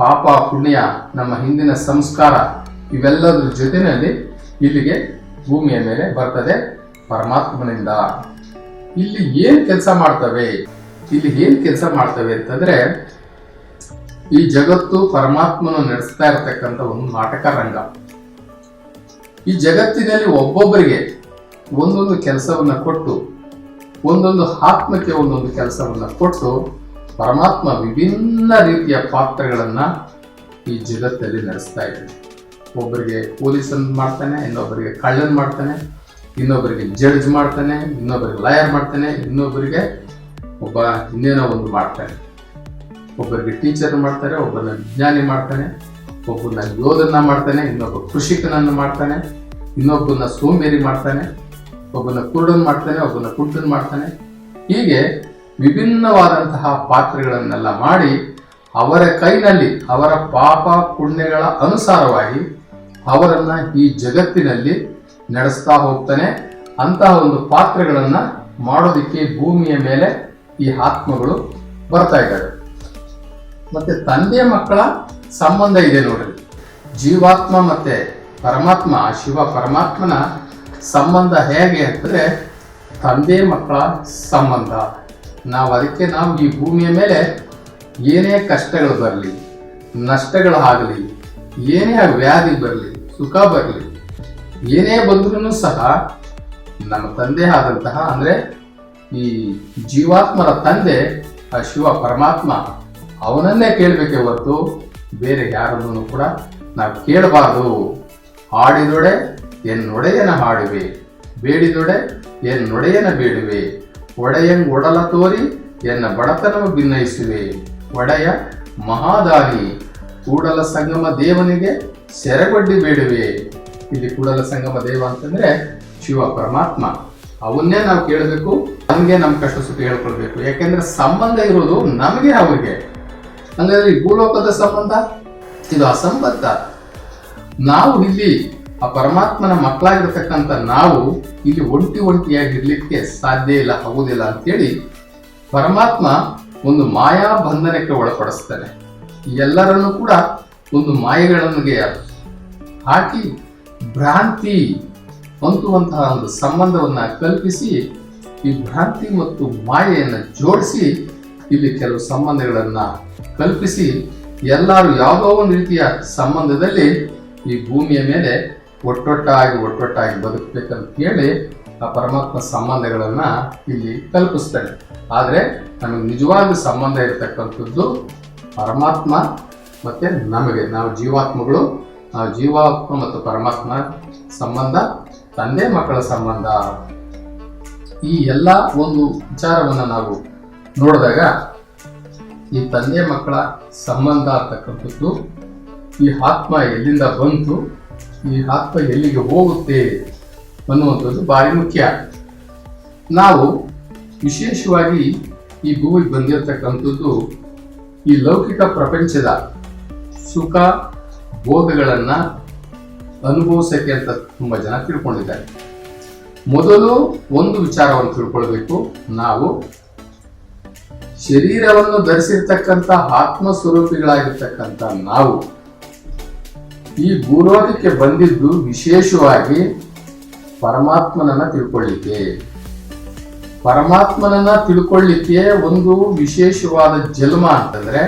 ಪಾಪ ಪುಣ್ಯ ನಮ್ಮ ಹಿಂದಿನ ಸಂಸ್ಕಾರ ಇವೆಲ್ಲದರ ಜೊತೆಯಲ್ಲಿ ಇಲ್ಲಿಗೆ ಭೂಮಿಯ ಮೇಲೆ ಬರ್ತದೆ ಪರಮಾತ್ಮನಿಂದ. ಇಲ್ಲಿ ಏನ್ ಕೆಲಸ ಮಾಡ್ತವೆ? ಇಲ್ಲಿ ಏನ್ ಕೆಲಸ ಮಾಡ್ತವೆ ಅಂತಂದ್ರೆ, ಈ ಜಗತ್ತು ಪರಮಾತ್ಮನ ನಡೆಸ್ತಾ ಇರತಕ್ಕಂತ ಒಂದು ನಾಟಕ ರಂಗ. ಈ ಜಗತ್ತಿನಲ್ಲಿ ಒಬ್ಬೊಬ್ಬರಿಗೆ ಒಂದೊಂದು ಕೆಲಸವನ್ನ ಕೊಟ್ಟು, ಒಂದೊಂದು ಆತ್ಮಕ್ಕೆ ಒಂದೊಂದು ಕೆಲಸವನ್ನ ಕೊಟ್ಟು, ಪರಮಾತ್ಮ ವಿಭಿನ್ನ ರೀತಿಯ ಪಾತ್ರಗಳನ್ನ ಈ ಜಗತ್ತಲ್ಲಿ ನಡೆಸ್ತಾ ಇದ್ದಾನೆ ಒಬ್ಬರಿಗೆ ಪೊಲೀಸನ್ ಮಾಡ್ತಾನೆ, ಇನ್ನೊಬ್ಬರಿಗೆ ಕಳ್ಳನ್ ಮಾಡ್ತಾನೆ, ಇನ್ನೊಬ್ಬರಿಗೆ ಜಡ್ಜ್ ಮಾಡ್ತಾನೆ, ಇನ್ನೊಬ್ಬರಿಗೆ ಲಾಯರ್ ಮಾಡ್ತಾನೆ, ಇನ್ನೊಬ್ಬರಿಗೆ ಒಬ್ಬ ಇನ್ನೇನೋ ಒಂದು ಮಾಡ್ತಾನೆ. ಒಬ್ಬರಿಗೆ ಟೀಚರ್ ಮಾಡ್ತಾರೆ ಒಬ್ಬನ ವಿಜ್ಞಾನಿ ಮಾಡ್ತಾನೆ, ಒಬ್ಬನ ಯೋಧನ ಮಾಡ್ತಾನೆ, ಇನ್ನೊಬ್ಬ ಕೃಷಿಕನನ್ನು ಮಾಡ್ತಾನೆ, ಇನ್ನೊಬ್ಬನ ಸೋಮೇರಿ ಮಾಡ್ತಾನೆ, ಒಬ್ಬನ ಕುರುಡನ್ ಮಾಡ್ತಾನೆ, ಒಬ್ಬನ ಕುಡ್ಡನ್ ಮಾಡ್ತಾನೆ. ಹೀಗೆ ವಿಭಿನ್ನವಾದಂತಹ ಪಾತ್ರಗಳನ್ನೆಲ್ಲ ಮಾಡಿ ಅವರ ಕೈನಲ್ಲಿ ಅವರ ಪಾಪ ಪುಣ್ಯಗಳ ಅನುಸಾರವಾಗಿ ಅವರನ್ನ ಈ ಜಗತ್ತಿನಲ್ಲಿ ನಡೆಸ್ತಾ ಹೋಗ್ತಾನೆ. ಅಂತಹ ಒಂದು ಪಾತ್ರಗಳನ್ನ ಮಾಡೋದಕ್ಕೆ ಭೂಮಿಯ ಮೇಲೆ ಈ ಆತ್ಮಗಳು ಬರ್ತಾ ಇದ್ದಾವೆ. ಮತ್ತೆ ತಂದೆ ಮಕ್ಕಳ ಸಂಬಂಧ ಇದೆ ನೋಡ್ರಿ. ಜೀವಾತ್ಮ ಮತ್ತೆ ಪರಮಾತ್ಮ ಶಿವ ಪರಮಾತ್ಮನ ಸಂಬಂಧ ಹೇಗೆ ಅಂದರೆ ತಂದೆ ಮಕ್ಕಳ ಸಂಬಂಧ. ನಾವು ಅದಕ್ಕೆ ನಾವು ಈ ಭೂಮಿಯ ಮೇಲೆ ಏನೇ ಕಷ್ಟಗಳು ಬರಲಿ, ನಷ್ಟಗಳು ಆಗಲಿ, ಏನೇ ವ್ಯಾಧಿ ಬರಲಿ ಸುಖ ಬರಲಿ. ಏನೇ ಬಂದ್ರೂ ಸಹ ನಮ್ಮ ತಂದೆ ಆದಂತಹ ಅಂದ್ರೆ ಈ ಜೀವಾತ್ಮರ ತಂದೆ, ಆ ಶಿವ ಪರಮಾತ್ಮ, ಅವನನ್ನೇ ಕೇಳಬೇಕೆ ಹೊರತು ಬೇರೆ ಯಾರನ್ನು ಕೂಡ ನಾವು ಕೇಳಬಾರ್ದು. ಹಾಡಿದೊಡೆ ಎನ್ನೊಡೆಯನ ಹಾಡುವೆ ಬೇಡಿದೊಡೆ ಎನ್ನೊಡೆಯನ ಬೇಡುವೆ. ಒಡೆಯಂಗ್ ಒಡಲ ತೋರಿ ಎನ್ನ ಬಡತನವ ಭಿನ್ನಯಿಸುವೆ ಒಡೆಯ ಮಹಾದಾನಿ, ಕೂಡಲ ಸಂಗಮ ದೇವನಿಗೆ ಸೆರಗೊಡ್ಡಿ ಬೇಡವೇ? ಇಲ್ಲಿ ಕೂಡಲ ಸಂಗಮ ದೇವ ಅಂತಂದ್ರೆ ಶಿವ ಪರಮಾತ್ಮ. ಅವನ್ನೇ ನಾವು ಕೇಳಬೇಕು, ನಮಗೆ ನಮ್ಮ ಕಷ್ಟ ಸುಖ ಹೇಳ್ಕೊಳ್ಬೇಕು. ಯಾಕೆಂದ್ರೆ ಸಂಬಂಧ ಇರೋದು ನಮಗೆ, ಅವ್ರಿಗೆ. ಹಂಗಾದ್ರೆ ಈ ಭೂಲೋಕದ ಸಂಬಂಧ? ಇದು ಅಸಂಬದ್ಧ ನಾವು ಇಲ್ಲಿ ಆ ಪರಮಾತ್ಮನ ಮಕ್ಕಳಾಗಿರ್ತಕ್ಕಂಥ ನಾವು ಇಲ್ಲಿ ಒಂಟಿ ಒಂಟಿಯಾಗಿರ್ಲಿಕ್ಕೆ ಸಾಧ್ಯ ಇಲ್ಲ, ಆಗುವುದಿಲ್ಲ ಅಂತೇಳಿ ಪರಮಾತ್ಮ ಒಂದು ಮಾಯಾ ಬಂಧನಕ್ಕೆ ಒಳಪಡಿಸ್ತಾನೆ. ಎಲ್ಲರನ್ನು ಕೂಡ ಒಂದು ಮಾಯೆಗಳಿಗೆ ಹಾಕಿ ಭ್ರಾಂತಿ ಹೊಂದುವಂತಹ ಒಂದು ಸಂಬಂಧವನ್ನು ಕಲ್ಪಿಸಿ, ಈ ಭ್ರಾಂತಿ ಮತ್ತು ಮಾಯೆಯನ್ನು ಜೋಡಿಸಿ ಇಲ್ಲಿ ಕೆಲವು ಸಂಬಂಧಗಳನ್ನು ಕಲ್ಪಿಸಿ, ಎಲ್ಲರೂ ಯಾವುದೋ ಒಂದು ರೀತಿಯ ಸಂಬಂಧದಲ್ಲಿ ಈ ಭೂಮಿಯ ಮೇಲೆ ಒಟ್ಟೊಟ್ಟಾಗಿ ಒಟ್ಟೊಟ್ಟಾಗಿ ಬದುಕಬೇಕಂತ ಹೇಳಿ ಆ ಪರಮಾತ್ಮ ಸಂಬಂಧಗಳನ್ನು ಇಲ್ಲಿ ಕಲ್ಪಿಸ್ತಾರೆ ಆದರೆ ನಮಗೆ ನಿಜವಾದ ಸಂಬಂಧ ಇರತಕ್ಕಂಥದ್ದು ಪರಮಾತ್ಮ ಮತ್ತೆ ನಮಗೆ ನಾವು ಜೀವಾತ್ಮಗಳು, ನಾವು ಜೀವಾತ್ಮ ಮತ್ತು ಪರಮಾತ್ಮ ಸಂಬಂಧ, ತಂದೆ ಮಕ್ಕಳ ಸಂಬಂಧ. ಈ ಎಲ್ಲ ಒಂದು ವಿಚಾರವನ್ನು ನಾವು ನೋಡಿದಾಗ ಈ ತಂದೆ ಮಕ್ಕಳ ಸಂಬಂಧ ಅಂತಕ್ಕಂಥದ್ದು, ಈ ಆತ್ಮ ಎಲ್ಲಿಂದ ಬಂತು, ಈ ಆತ್ಮ ಎಲ್ಲಿಗೆ ಹೋಗುತ್ತೆ ಅನ್ನುವಂಥದ್ದು ಭಾರಿ ಮುಖ್ಯ. ನಾವು ವಿಶೇಷವಾಗಿ ಈ ಭೂಮಿಗೆ ಬಂದಿರತಕ್ಕಂಥದ್ದು ಈ ಲೌಕಿಕ ಪ್ರಪಂಚದ ಸುಖ ಭೋಗಗಳನ್ನ ಅನುಭವಿಸಕ್ಕೆ ಅಂತ ತುಂಬಾ ಜನ ತಿಳ್ಕೊಂಡಿದ್ದಾರೆ. ಮೊದಲು ಒಂದು ವಿಚಾರವನ್ನು ತಿಳ್ಕೊಳ್ಬೇಕು. ನಾವು ಶರೀರವನ್ನು ಧರಿಸಿರ್ತಕ್ಕಂಥ ಆತ್ಮ ಸ್ವರೂಪಿಗಳಾಗಿರ್ತಕ್ಕಂಥ ನಾವು ಈ ಭೂಲೋಕಕ್ಕೆ ಬಂದಿದ್ದು ವಿಶೇಷವಾಗಿ ಪರಮಾತ್ಮನನ್ನ ತಿಳ್ಕೊಳ್ಳಿಕ್ಕೆ. ಪರಮಾತ್ಮನನ್ನ ತಿಳ್ಕೊಳ್ಳಿಕ್ಕೆ ಒಂದು ವಿಶೇಷವಾದ ಜನ್ಮ ಅಂತಂದ್ರೆ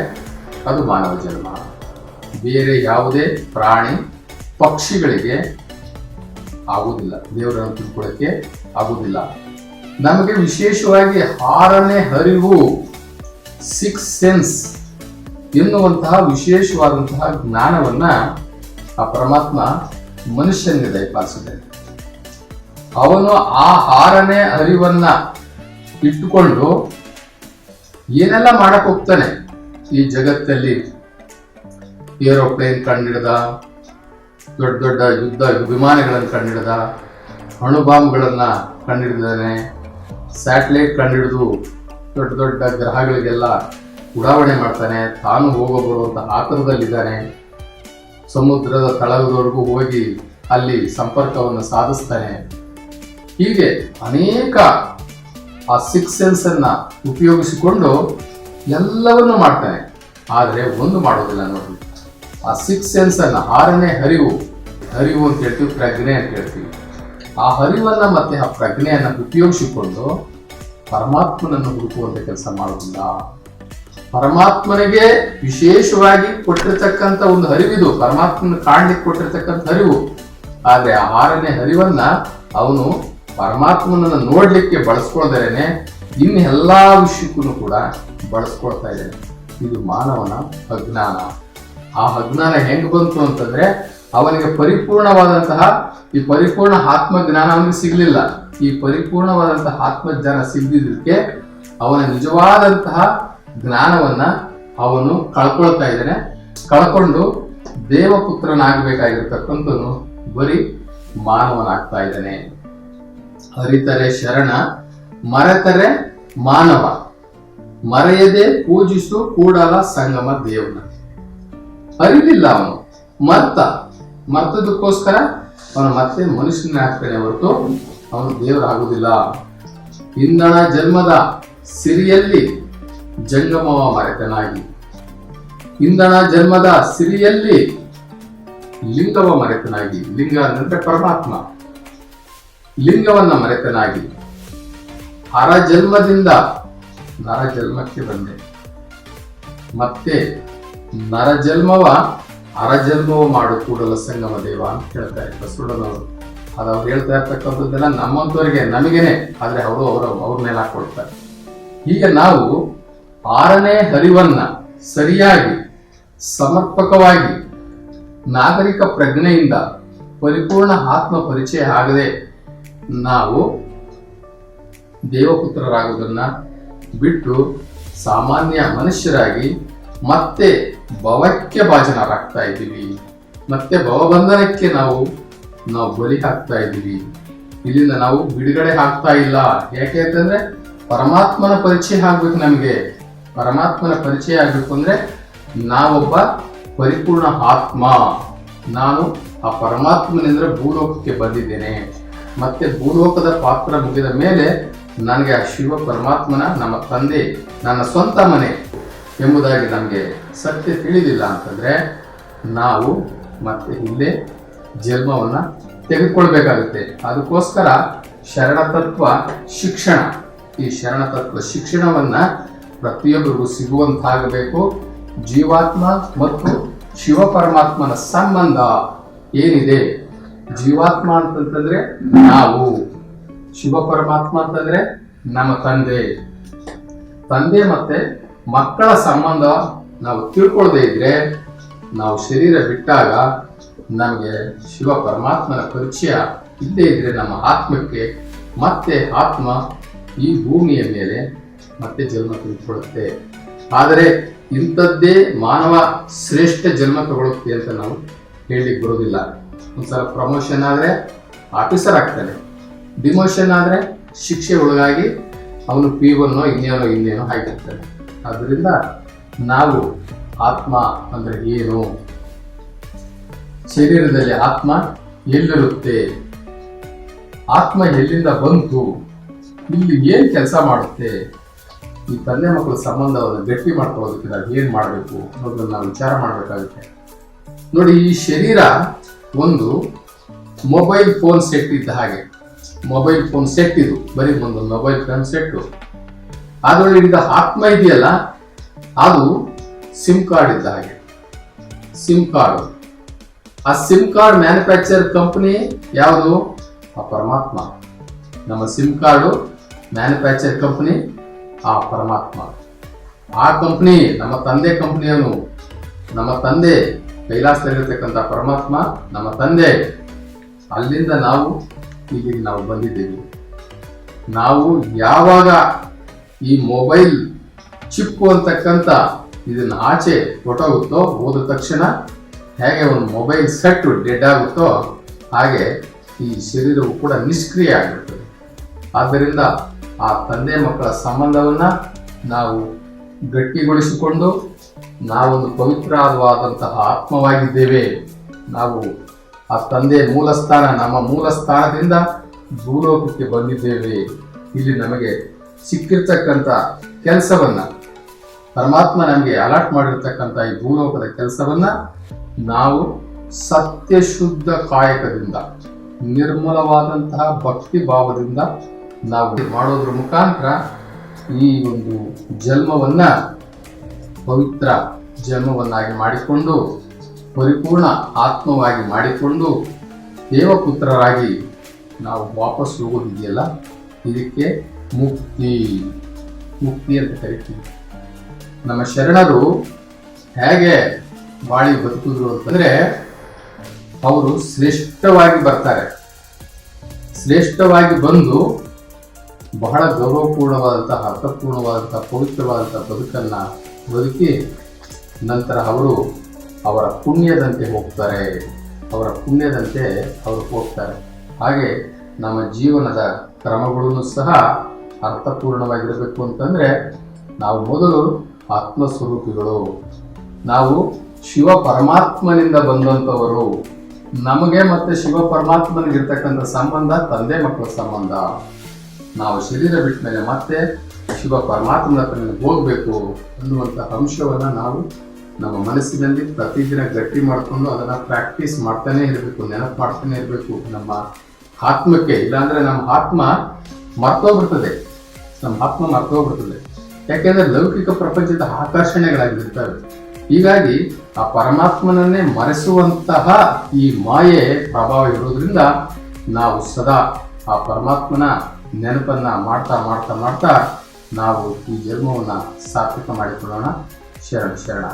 ಅದು ಮಾನವ ಜನ್ಮ ಬೇರೆ ಯಾವುದೇ ಪ್ರಾಣಿ ಪಕ್ಷಿಗಳಿಗೆ ಆಗುವುದಿಲ್ಲ. ದೇವರನ್ನು ತಿಳ್ಕೊಳ್ಳೋಕ್ಕೆ ಆಗುವುದಿಲ್ಲ. ನಮಗೆ ವಿಶೇಷವಾಗಿ ಆರನೇ ಹರಿವು ಸಿಕ್ಸ್ ಸೆನ್ಸ್ ಎನ್ನುವಂತಹ ವಿಶೇಷವಾದಂತಹ ಜ್ಞಾನವನ್ನ ಆ ಪರಮಾತ್ಮ ಮನುಷ್ಯನಿಗೆ ದಯಪಾಲಿಸಿದ್ದಾನೆ ಅವನು ಆ ಆರನೇ ಅರಿವನ್ನ ಇಟ್ಟುಕೊಂಡು ಏನೆಲ್ಲ ಮಾಡಕ್ಕೆ ಹೋಗ್ತಾನೆ ಈ ಜಗತ್ತಲ್ಲಿ? ಏರೋಪ್ಲೇನ್ ಕಂಡಿಡ್ದ ದೊಡ್ಡ ದೊಡ್ಡ ಯುದ್ಧ ವಿಮಾನಗಳನ್ನು ಕಂಡಿಡ್ದ ಅಣುಬಾಂಬ್ಗಳನ್ನು ಕಂಡಿಡಿದಾನೆ ಸ್ಯಾಟಲೈಟ್ ಕಂಡಿಡಿದು ದೊಡ್ಡ ದೊಡ್ಡ ಗ್ರಹಗಳಿಗೆಲ್ಲ ಉಡಾವಣೆ ಮಾಡ್ತಾನೆ. ತಾನು ಹೋಗೋ ಬರುವಂತ ಆತರದಲ್ಲಿದ್ದಾನೆ ಸಮುದ್ರದ ತಳದವರೆಗೂ ಹೋಗಿ ಅಲ್ಲಿ ಸಂಪರ್ಕವನ್ನು ಸಾಧಿಸ್ತಾನೆ. ಹೀಗೆ ಅನೇಕ ಆ ಸಿಕ್ಸ್ ಸೆನ್ಸನ್ನು ಉಪಯೋಗಿಸಿಕೊಂಡು ಎಲ್ಲವನ್ನು ಮಾಡ್ತಾನೆ. ಆದರೆ ಒಂದು ಮಾಡೋದಿಲ್ಲ ನೋಡಿ ಆ ಸಿಕ್ಸ್ ಸೆನ್ಸ್ ಅನ್ನ ಆರನೇ ಹರಿವು ಹರಿವು ಅಂತ ಹೇಳ್ತೀವಿ, ಪ್ರಜ್ಞೆ ಅಂತ ಹೇಳ್ತೀವಿ. ಆ ಹರಿವನ್ನ ಮತ್ತೆ ಆ ಪ್ರಜ್ಞೆಯನ್ನ ಉಪಯೋಗಿಸಿಕೊಂಡು ಪರಮಾತ್ಮನನ್ನು ಹುಡುಕುವಂತ ಕೆಲಸ ಮಾಡೋದಿಲ್ಲ ಪರಮಾತ್ಮನಿಗೆ ವಿಶೇಷವಾಗಿ ಕೊಟ್ಟಿರ್ತಕ್ಕಂಥ ಒಂದು ಹರಿವಿದು, ಪರಮಾತ್ಮನ ಕಾಣಲಿಕ್ಕೆ ಕೊಟ್ಟಿರ್ತಕ್ಕಂಥ ಹರಿವು. ಆದ್ರೆ ಆ ಆರನೇ ಹರಿವನ್ನ ಅವನು ಪರಮಾತ್ಮನನ್ನ ನೋಡ್ಲಿಕ್ಕೆ ಬಳಸ್ಕೊಳ್ದೇನೆ ಇನ್ನು ಎಲ್ಲಾ ವಿಷಯಕ್ಕೂ ಕೂಡ ಬಳಸ್ಕೊಳ್ತಾ ಇದ್ದಾನೆ. ಇದು ಮಾನವನ ಅಜ್ಞಾನ. ಆ ಅಜ್ಞಾನ ಹೆಂಗ್ ಬಂತು ಅಂತಂದ್ರೆ ಅವನಿಗೆ ಪರಿಪೂರ್ಣವಾದಂತಹ ಈ ಪರಿಪೂರ್ಣ ಆತ್ಮ ಜ್ಞಾನ ಅವನಿಗೆ ಸಿಗ್ಲಿಲ್ಲ. ಈ ಪರಿಪೂರ್ಣವಾದಂತಹ ಆತ್ಮಜ್ಞಾನ ಸಿಗದಿದ್ದಕ್ಕೆ ಅವನ ನಿಜವಾದಂತಹ ಜ್ಞಾನವನ್ನ ಅವನು ಕಳ್ಕೊಳ್ತಾ ಇದ್ದಾನೆ. ಕಳ್ಕೊಂಡು ದೇವಪುತ್ರನಾಗಬೇಕಾಗಿರ್ತಕ್ಕಂಥನು ಬರೀ ಮಾನವನಾಗ್ತಾ ಇದ್ದಾನೆ. ಅರಿತರೆ ಶರಣ, ಮರೆತರೆ ಮಾನವ. ಮರೆಯದೆ ಪೂಜಿಸು ಕೂಡಲ ಸಂಗಮ ದೇವನ. ಅರಿಲಿಲ್ಲ ಅವನು. ಮರ್ತ. ಮರ್ತದಕ್ಕೋಸ್ಕರ ಅವನು ಮತ್ತೆ ಮನುಷ್ಯನ ಆಗ್ತಾನೆ ಹೊರತು ಅವನು ದೇವರಾಗುವುದಿಲ್ಲ. ಇಂಧನ ಜನ್ಮದ ಸಿರಿಯಲ್ಲಿ ಜಂಗಮವ ಮರೆತನಾಗಿ. ಇಂಧನ ಜನ್ಮದ ಸಿರಿಯಲ್ಲಿ ಲಿಂಗವ ಮರೆತನಾಗಿ. ಲಿಂಗ ಅಂದ್ರೆ ಪರಮಾತ್ಮ. ಲಿಂಗವನ್ನ ಮರೆತನಾಗಿ. ಹರ ಜನ್ಮದಿಂದ ನರ ಜನ್ಮಕ್ಕೆ ಬಂದೆ. ಮತ್ತೆ ನರ ಜನ್ಮವ ಹರ ಜನ್ಮವ ಮಾಡು ಕೂಡಲ ಸಂಗಮ ದೇವ ಅಂತ ಹೇಳ್ತಾರೆ ಬಸವಣ್ಣನವರು ಅದು ಅವ್ರು ಹೇಳ್ತಾ ಇರ್ತಕ್ಕಂಥದ್ದೆಲ್ಲ ನಮ್ಮಂತವರಿಗೆ ನಮಗೇನೆ, ಆದ್ರೆ ಅವರು ಅವರ, ಅವ್ರ ಮೇಲೆ ಹೀಗೆ ನಾವು ಆರನೇ ಹರಿವನ್ನ ಸರಿಯಾಗಿ, ಸಮರ್ಪಕವಾಗಿ, ನಾಗರಿಕ ಪ್ರಜ್ಞೆಯಿಂದ ಪರಿಪೂರ್ಣ ಆತ್ಮ ಪರಿಚಯ ಆಗದೆ ನಾವು ದೇವಪುತ್ರರಾಗುವುದನ್ನ ಬಿಟ್ಟು ಸಾಮಾನ್ಯ ಮನುಷ್ಯರಾಗಿ ಮತ್ತೆ ಭವಕ್ಕೆ ಭಾಜನರಾಗ್ತಾ ಇದ್ದೀವಿ. ಮತ್ತೆ ಭವಬಂಧನಕ್ಕೆ ನಾವು ನಾವು ಬಲಿ ಹಾಕ್ತಾ ಇದ್ದೀವಿ. ಇಲ್ಲಿಂದ ನಾವು ಬಿಡುಗಡೆ ಆಗ್ತಾ ಇಲ್ಲ. ಯಾಕೆ ಅಂತಂದ್ರೆ ಪರಮಾತ್ಮನ ಪರಿಚಯ ಆಗ್ಬೇಕು ನಮಗೆ. ಪರಮಾತ್ಮನ ಪರಿಚಯ ಆಗ್ಬೇಕು ಅಂದ್ರೆ ನಾವೊಬ್ಬ ಪರಿಪೂರ್ಣ ಆತ್ಮ. ನಾನು ಆ ಪರಮಾತ್ಮನಿಂದ ಭೂಲೋಕಕ್ಕೆ ಬಂದಿದ್ದೇನೆ. ಮತ್ತೆ ಭೂಲೋಕದ ಪಾತ್ರ ಮುಗಿದ ಮೇಲೆ ನನಗೆ ಆ ಶಿವ ಪರಮಾತ್ಮನ, ನಮ್ಮ ತಂದೆ, ನನ್ನ ಸ್ವಂತ ಮನೆ ಎಂಬುದಾಗಿ ನಮಗೆ ಸತ್ಯ ತಿಳಿದಿಲ್ಲ ಅಂತಂದ್ರೆ ನಾವು ಮತ್ತೆ ಹಿಂದೆ ಜನ್ಮವನ್ನು ತೆಗೆದುಕೊಳ್ಬೇಕಾಗುತ್ತೆ. ಅದಕ್ಕೋಸ್ಕರ ಶರಣತತ್ವ ಶಿಕ್ಷಣ. ಈ ಶರಣತತ್ವ ಶಿಕ್ಷಣವನ್ನ ಪ್ರತಿಯೊಬ್ಬರಿಗೂ ಸಿಗುವಂತಾಗಬೇಕು. ಜೀವಾತ್ಮ ಮತ್ತು ಶಿವ ಪರಮಾತ್ಮನ ಸಂಬಂಧ ಏನಿದೆ? ಜೀವಾತ್ಮ ಅಂತಂತಂದರೆ ನಾವು. ಶಿವ ಪರಮಾತ್ಮ ಅಂತಂದ್ರೆ ನಮ್ಮ ತಂದೆ. ತಂದೆ ಮತ್ತೆ ಮಕ್ಕಳ ಸಂಬಂಧ ನಾವು ತಿಳ್ಕೊಳ್ಳದೆ ಇದ್ರೆ ನಾವು ಶರೀರ ಬಿಟ್ಟಾಗ ನಮಗೆ ಶಿವ ಪರಮಾತ್ಮನ ಪರಿಚಯ ಇಲ್ಲದೇ ಇದ್ರೆ ನಮ್ಮ ಆತ್ಮಕ್ಕೆ ಮತ್ತೆ ಆತ್ಮ ಈ ಭೂಮಿಯ ಮೇಲೆ ಮತ್ತೆ ಜನ್ಮ ತೆಗೆದುಕೊಳ್ಳುತ್ತೆ. ಆದರೆ ಇಂಥದ್ದೇ ಮಾನವ ಶ್ರೇಷ್ಠ ಜನ್ಮ ತಗೊಳುತ್ತೆ ಅಂತ ನಾವು ಹೇಳಲಿಕ್ಕೆ ಬರೋದಿಲ್ಲ. ಒಂದ್ಸಲ ಪ್ರಮೋಷನ್ ಆದರೆ ಆಫೀಸರ್ ಆಗ್ತಾನೆ. ಡಿಮೋಷನ್ ಆದರೆ ಶಿಕ್ಷೆ ಒಳಗಾಗಿ ಅವನು ಪಿ ಒನ್ನೋ ಇನ್ನೇನೋ ಇನ್ನೇನೋ ಆಗಿರ್ತಾನೆ. ಆದ್ದರಿಂದ ನಾವು ಆತ್ಮ ಅಂದ್ರೆ ಏನು? ಶರೀರದಲ್ಲಿ ಆತ್ಮ ಎಲ್ಲಿರುತ್ತೆ? ಆತ್ಮ ಎಲ್ಲಿಂದ ಬಂತು? ಇಲ್ಲಿ ಏನ್ ಕೆಲಸ ಮಾಡುತ್ತೆ? ಈ ತಂದೆ ಮಕ್ಕಳ ಸಂಬಂಧವನ್ನು ಗಟ್ಟಿ ಮಾಡ್ಕೊಳ್ಳೋದಕ್ಕೆ ನಾವು ಏನ್ ಮಾಡಬೇಕು ಅನ್ನೋದನ್ನ ನಾವು ವಿಚಾರ ಮಾಡಬೇಕಾಗುತ್ತೆ. ನೋಡಿ, ಈ ಶರೀರ ಒಂದು ಮೊಬೈಲ್ ಫೋನ್ ಸೆಟ್ ಇದ್ದ ಹಾಗೆ. ಮೊಬೈಲ್ ಫೋನ್ ಸೆಟ್ ಇದು. ಬರೀ ಒಂದು ಮೊಬೈಲ್ ಫೋನ್ ಸೆಟ್ ಅದರೊಳಗಿದ್ದ ಆತ್ಮ ಇದೆಯಲ್ಲ ಅದು ಸಿಮ್ ಕಾರ್ಡ್ ಇದ್ದ ಹಾಗೆ. ಸಿಮ್ ಕಾರ್ಡ್ ಆ ಸಿಮ್ ಕಾರ್ಡ್ ಮ್ಯಾನುಫ್ಯಾಕ್ಚರ್ ಕಂಪನಿ ಯಾವುದು? ಆ ಪರಮಾತ್ಮ. ನಮ್ಮ ಸಿಮ್ ಕಾರ್ಡು ಮ್ಯಾನುಫ್ಯಾಕ್ಚರ್ ಕಂಪನಿ ಆ ಪರಮಾತ್ಮ. ಆ ಕಂಪನಿ ನಮ್ಮ ತಂದೆ ಕಂಪ್ನಿಯವನು ನಮ್ಮ ತಂದೆ ಕೈಲಾಸದಲ್ಲಿರ್ತಕ್ಕಂಥ ಪರಮಾತ್ಮ, ನಮ್ಮ ತಂದೆ. ಅಲ್ಲಿಂದ ನಾವು ಈಗ ನಾವು ಬಂದಿದ್ದೇವೆ. ನಾವು ಯಾವಾಗ ಈ ಮೊಬೈಲ್ ಚಿಪ್ಪು ಅಂತಕ್ಕಂಥ ಇದನ್ನು ಆಚೆ ಹೊಟ್ಟೋಗುತ್ತೋ ಹೋದ ತಕ್ಷಣ ಹೇಗೆ ಒಂದು ಮೊಬೈಲ್ ಸೆಟ್ ಡೆಡ್ ಆಗುತ್ತೋ ಹಾಗೆ ಈ ಶರೀರವು ಕೂಡ ನಿಷ್ಕ್ರಿಯ ಆಗುತ್ತೆ ಆದ್ದರಿಂದ ಆ ತಂದೆ ಮಕ್ಕಳ ಸಂಬಂಧವನ್ನು ನಾವು ಗಟ್ಟಿಗೊಳಿಸಿಕೊಂಡು ನಾವೊಂದು ಪವಿತ್ರವಾದಂತಹ ಆತ್ಮವಾಗಿದ್ದೇವೆ. ನಾವು ಆ ತಂದೆ ಮೂಲ ಸ್ಥಾನ ನಮ್ಮ ಮೂಲ ಸ್ಥಾನದಿಂದ ಭೂಲೋಕಕ್ಕೆ ಬಂದಿದ್ದೇವೆ. ಇಲ್ಲಿ ನಮಗೆ ಸಿಕ್ಕಿರ್ತಕ್ಕಂಥ ಕೆಲಸವನ್ನ ಪರಮಾತ್ಮ ನಮಗೆ ಅಲರ್ಟ್ ಮಾಡಿರ್ತಕ್ಕಂಥ ಈ ಭೂಲೋಕದ ಕೆಲಸವನ್ನ ನಾವು ಸತ್ಯ ಶುದ್ಧ ಕಾಯಕದಿಂದ, ನಿರ್ಮಲವಾದಂತಹ ಭಕ್ತಿ ಭಾವದಿಂದ ನಾವು ಮಾಡೋದ್ರ ಮುಖಾಂತರ ಈ ಒಂದು ಜನ್ಮವನ್ನ ಪವಿತ್ರ ಜನ್ಮವನ್ನಾಗಿ ಮಾಡಿಕೊಂಡು, ಪರಿಪೂರ್ಣ ಆತ್ಮವಾಗಿ ಮಾಡಿಕೊಂಡು ದೇವಪುತ್ರರಾಗಿ ನಾವು ವಾಪಸ್ ಹೋಗೋದಿದೆಯಲ್ಲ? ಇದಕ್ಕೆ ಮುಕ್ತಿ. ಮುಕ್ತಿ ಅಂತ ಕರಿತೀವಿ. ನಮ್ಮ ಶರಣರು ಹೇಗೆ ಬಾಳಿ ಬದುಕಿದ್ರು ಅಂತಂದ್ರೆ ಅವರು ಶ್ರೇಷ್ಠವಾಗಿ ಬರ್ತಾರೆ. ಶ್ರೇಷ್ಠವಾಗಿ ಬಂದು ಬಹಳ ಗೌರವಪೂರ್ಣವಾದಂತಹ, ಅರ್ಥಪೂರ್ಣವಾದಂತಹ, ಪವಿತ್ರವಾದಂತಹ ಬದುಕನ್ನ ಬದುಕಿ ನಂತರ ಅವರು ಅವರ ಪುಣ್ಯದಂತೆ ಹೋಗ್ತಾರೆ. ಅವರ ಪುಣ್ಯದಂತೆ ಅವರು ಹೋಗ್ತಾರೆ. ಹಾಗೆ ನಮ್ಮ ಜೀವನದ ಕ್ರಮಗಳನ್ನು ಸಹ ಅರ್ಥಪೂರ್ಣವಾಗಿರಬೇಕು ಅಂತಂದ್ರೆ ನಾವು ಮೊದಲು ಆತ್ಮಸ್ವರೂಪಿಗಳು. ನಾವು ಶಿವ ಪರಮಾತ್ಮನಿಂದ ಬಂದಂಥವರು. ನಮಗೆ ಮತ್ತೆ ಶಿವ ಪರಮಾತ್ಮನಿಗಿರ್ತಕ್ಕಂಥ ಸಂಬಂಧ, ತಂದೆ ಮಕ್ಕಳ ಸಂಬಂಧ. ನಾವು ಶರೀರ ಬಿಟ್ಟ ಮೇಲೆ ಮತ್ತೆ ಶಿವ ಪರಮಾತ್ಮನ ಹತ್ರ ಹೋಗಬೇಕು ಅನ್ನುವಂಥ ಅಂಶವನ್ನು ನಾವು ನಮ್ಮ ಮನಸ್ಸಿನಲ್ಲಿ ಪ್ರತಿದಿನ ಗಟ್ಟಿ ಮಾಡಿಕೊಂಡು ಅದನ್ನು ಪ್ರಾಕ್ಟೀಸ್ ಮಾಡ್ತಾನೆ ಇರಬೇಕು, ನೆನಪು ಮಾಡ್ತಾನೆ ಇರಬೇಕು. ನಮ್ಮ ಆತ್ಮಕ್ಕೆ ಇಲ್ಲಾಂದ್ರೆ ನಮ್ಮ ಆತ್ಮ ಮರ್ತೋಗ್ಬಿಡ್ತದೆ. ನಮ್ಮ ಆತ್ಮ ಮರ್ತೋಗ್ಬಿಡ್ತದೆ. ಯಾಕೆಂದ್ರೆ ಲೌಕಿಕ ಪ್ರಪಂಚದ ಆಕರ್ಷಣೆಗಳಾಗಿರ್ತವೆ ಹೀಗಾಗಿ ಆ ಪರಮಾತ್ಮನನ್ನೇ ಮರೆಸುವಂತಹ ಈ ಮಾಯೆ ಪ್ರಭಾವ ಇರೋದ್ರಿಂದ ನಾವು ಸದಾ ಆ ಪರಮಾತ್ಮನ ನೆನಪನ್ನ ಮಾಡ್ತಾ ಮಾಡ್ತಾ ಮಾಡ್ತಾ ನಾವು ಈ ಜನ್ಮವನ್ನು ಸಾರ್ಥಕ ಮಾಡಿಕೊಳ್ಳೋಣ. ಶರಣ ಶರಣ.